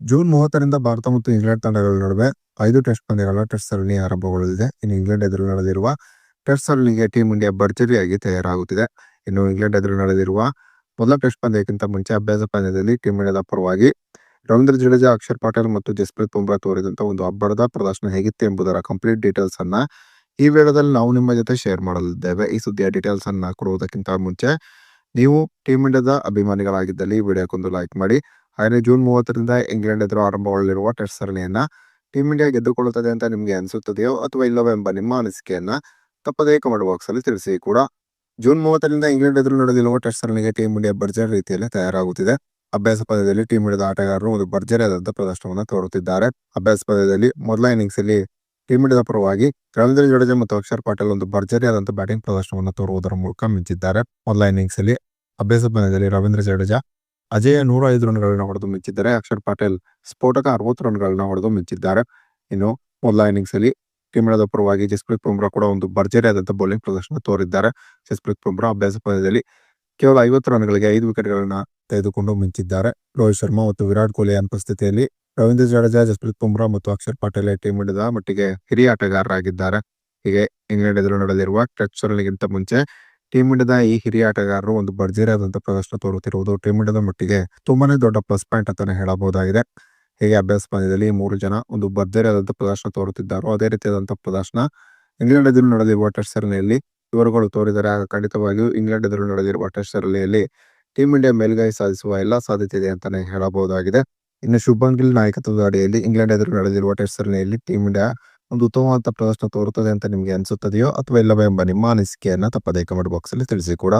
June ಮೂವತ್ತರಿಂದ ಭಾರತ ಮತ್ತು England ತಂಡಗಳ ನಡುವೆ ಐದು ಟೆಸ್ಟ್ ಪಂದ್ಯಗಳ ಟೆಸ್ಟ್ ಸರಣಿ ಆರಂಭಗೊಳ್ಳಲಿದೆ. ಇನ್ನು ಇಂಗ್ಲೆಂಡ್ ಎದುರು ನಡೆದಿರುವ ಟೆಸ್ಟ್ ಸರಣಿಗೆ ಟೀಂ ಇಂಡಿಯಾ ಭರ್ಜರಿಯಾಗಿ ತಯಾರಾಗುತ್ತಿದೆ. ಇನ್ನು ಇಂಗ್ಲೆಂಡ್ ಎದುರು ನಡೆದಿರುವ ಮೊದಲ ಟೆಸ್ಟ್ ಪಂದ್ಯಕ್ಕಿಂತ ಮುಂಚೆ ಅಭ್ಯಾಸ ಪಂದ್ಯದಲ್ಲಿ ಟೀಂ ಇಂಡಿಯಾದ ಪರವಾಗಿ ರವೀಂದ್ರ ಜಡೇಜಾ, ಅಕ್ಷರ್ ಪಟೇಲ್ ಮತ್ತು ಜಸ್ಪ್ರೀತ್ ಬುಮ್ರಾ ತೋರಿದಂತ ಒಂದು ಅಬ್ಬರದ ಪ್ರದರ್ಶನ ಹೇಗಿತ್ತು ಎಂಬುದರ ಕಂಪ್ಲೀಟ್ ಡೀಟೇಲ್ಸ್ ಅನ್ನ ಈ ವಿಡಿಯೋದಲ್ಲಿ ನಾವು ನಿಮ್ಮ ಜೊತೆ ಶೇರ್ ಮಾಡಲಿದ್ದೇವೆ. ಈ ಸುದ್ದಿಯ ಡೀಟೇಲ್ಸ್ ಅನ್ನ ಕೊಡುವುದಕ್ಕಿಂತ ಮುಂಚೆ ನೀವು ಟೀಂ ಇಂಡಿಯಾದ ಅಭಿಮಾನಿಗಳಾಗಿದ್ದಲ್ಲಿ ವಿಡಿಯೋಕ್ಕೊಂದು ಲೈಕ್ ಮಾಡಿ. ಹಾಗೆ ಜೂನ್ ಮೂವತ್ತರಿಂದ ಇಂಗ್ಲೆಂಡ್ ಎದುರು ಆರಂಭಗೊಳ್ಳಲಿರುವ ಟೆಸ್ಟ್ ಸರಣಿಯನ್ನ ಟೀಮ್ ಇಂಡಿಯಾ ಗೆದ್ದುಕೊಳ್ಳುತ್ತದೆ ಅಂತ ನಿಮಗೆ ಅನಿಸುತ್ತದೆಯೋ ಅಥವಾ ಇಲ್ಲವೋ ಎಂಬ ನಿಮ್ಮ ಅನಿಸಿಕೆಯನ್ನ ತಪ್ಪದೇ ಕಮೆಂಟ್ ಬಾಕ್ಸ್ ಅಲ್ಲಿ ತಿಳಿಸಿ ಕೂಡ. ಜೂನ್ ಮೂವತ್ತರಿಂದ ಇಂಗ್ಲೆಂಡ್ ಎದುರು ನಡೆದಿರುವ ಟೆಸ್ಟ್ ಸರಣಿಗೆ ಟೀಮ್ ಇಂಡಿಯಾ ಭರ್ಜರಿ ರೀತಿಯಲ್ಲಿ ತಯಾರಾಗುತ್ತಿದೆ. ಅಭ್ಯಾಸ ಪದದಲ್ಲಿ ಟೀಮ್ ಇಂಡಿಯಾದ ಆಟಗಾರರು ಒಂದು ಭರ್ಜರಿಯಾದಂತಹ ಪ್ರದರ್ಶನವನ್ನು ತೋರುತ್ತಿದ್ದಾರೆ. ಅಭ್ಯಾಸ ಪದದಲ್ಲಿ ಮೊದಲ ಇನ್ನಿಂಗ್ಸ್ ಅಲ್ಲಿ ಟೀಮ್ ಇಂಡಿಯಾದ ಪರವಾಗಿ ರವೀಂದ್ರ ಜಡೇಜಾ ಮತ್ತು ಅಕ್ಷರ್ ಪಾಟೀಲ್ ಒಂದು ಭರ್ಜರಿಯಾದಂತಹ ಬ್ಯಾಟಿಂಗ್ ಪ್ರದರ್ಶನವನ್ನು ತೋರುವುದರ ಮೂಲಕ ಮಿಂಚಿದ್ದಾರೆ. ಮೊದಲ ಇನ್ನಿಂಗ್ಸ್ ಅಲ್ಲಿ ಅಭ್ಯಾಸ ಪಂದ್ಯದಲ್ಲಿ ರವೀಂದ್ರ ಜಡೇಜಾ ಅಜಯ ನೂರ ಐದು ರನ್ಗಳನ್ನು ಹೊಡೆದು ಮಿಂಚಿದ್ದಾರೆ ಅಕ್ಷರ್ ಪಾಟೇಲ್ ಸ್ಫೋಟಕ ಅರವತ್ತು ರನ್ಗಳನ್ನ ಹೊಡೆದು ಮಿಂಚಿದ್ದಾರೆ ಇನ್ನು ಮೊದಲ ಇನ್ನಿಂಗ್ಸ್ ಅಲ್ಲಿ ಇಂಡಿಯಾದ ಪರವಾಗಿ ಜಸ್ಪ್ರೀತ್ ಬುಮ್ರಾ ಕೂಡ ಒಂದು ಭರ್ಜರಿಯಾದಂತಹ ಬೌಲಿಂಗ್ ಪ್ರದರ್ಶನ ತೋರಿದ್ದಾರೆ. ಜಸ್ಪ್ರೀತ್ ಬುಮ್ರಾ ಅಭ್ಯಾಸ ಪಂದ್ಯದಲ್ಲಿ ಕೇವಲ ಐವತ್ತು ರನ್ಗಳಿಗೆ ಐದು ವಿಕೆಟ್ಗಳನ್ನ ತೆಗೆದುಕೊಂಡು ಮಿಂಚಿದ್ದಾರೆ ರೋಹಿತ್ ಶರ್ಮಾ ಮತ್ತು ವಿರಾಟ್ ಕೊಹ್ಲಿ ಅನುಪಸ್ಥಿತಿಯಲ್ಲಿ ರವೀಂದ್ರ ಜಡೇಜಾ, ಜಸ್ಪ್ರೀತ್ ಬುಮ್ರಾ ಮತ್ತು ಅಕ್ಷರ್ ಪಾಟೇಲ್ ಟೀಮ್ ಇಂಡಿಯಾದ ಮಟ್ಟಿಗೆ ಹಿರಿಯ ಆಟಗಾರರಾಗಿದ್ದಾರೆ. ಹೀಗೆ ಇಂಗ್ಲೆಂಡ್ ಎದುರು ನಡೆದಿರುವ ಟೆಸ್ಟ್ ಸರಣಿಗಿಂತ ಮುಂಚೆ ಟೀಮ್ ಇಂಡಿಯಾದ ಈ ಹಿರಿಯ ಆಟಗಾರರು ಒಂದು ಭರ್ಜರಿಯಾದಂತಹ ಪ್ರದರ್ಶನ ತೋರುತ್ತಿರುವುದು ಟೀಮ್ ಇಂಡಿಯಾದ ಮಟ್ಟಿಗೆ ತುಂಬಾನೇ ದೊಡ್ಡ ಪ್ಲಸ್ ಪಾಯಿಂಟ್ ಅಂತಾನೆ ಹೇಳಬಹುದಾಗಿದೆ. ಹೀಗೆ ಅಭ್ಯಾಸ ಪಂದ್ಯದಲ್ಲಿ ಮೂರು ಜನ ಒಂದು ಭರ್ಜರಿಯಾದಂತಹ ಪ್ರದರ್ಶನ ತೋರುತ್ತಿದ್ದಾರೋ, ಅದೇ ರೀತಿಯಾದಂತಹ ಪ್ರದರ್ಶನ ಇಂಗ್ಲೆಂಡ್ ಎದುರು ನಡೆದಿರುವ ಟೆಸ್ಟ್ ಸರಣಿಯಲ್ಲಿ ಇವರುಗಳು ತೋರಿದರೆ, ಆಗ ಖಂಡಿತವಾಗಿಯೂ ಇಂಗ್ಲೆಂಡ್ ಎದುರು ನಡೆದಿರುವ ಟೆಸ್ಟ್ ಸರಣಿಯಲ್ಲಿ ಟೀಮ್ ಇಂಡಿಯಾ ಮೇಲ್ಗೈ ಸಾಧಿಸುವ ಎಲ್ಲಾ ಸಾಧ್ಯತೆ ಇದೆ ಅಂತಾನೆ ಹೇಳಬಹುದಾಗಿದೆ. ಇನ್ನು ಶುಭನ್ ನಾಯಕತ್ವದ ಅಡಿಯಲ್ಲಿ ಇಂಗ್ಲೆಂಡ್ ಎದುರು ನಡೆದಿರುವ ಟೆಸ್ಟ್ ಸರಣಿಯಲ್ಲಿ ಟೀಮ್ ಇಂಡಿಯಾ ಒಂದು ಉತ್ತಮವಾದ ಪ್ರದರ್ಶನ ತೋರುತ್ತದೆ ಅಂತ ನಿಮಗೆ ಅನಿಸುತ್ತದೆಯೋ ಅಥವಾ ಇಲ್ಲವೋ ಎಂಬ ನಿಮ್ಮ ಅನಿಸಿಕೆಯನ್ನು ತಪ್ಪದೇ ಕಮೆಂಟ್ ಬಾಕ್ಸಲ್ಲಿ ತಿಳಿಸಿ ಕೂಡ.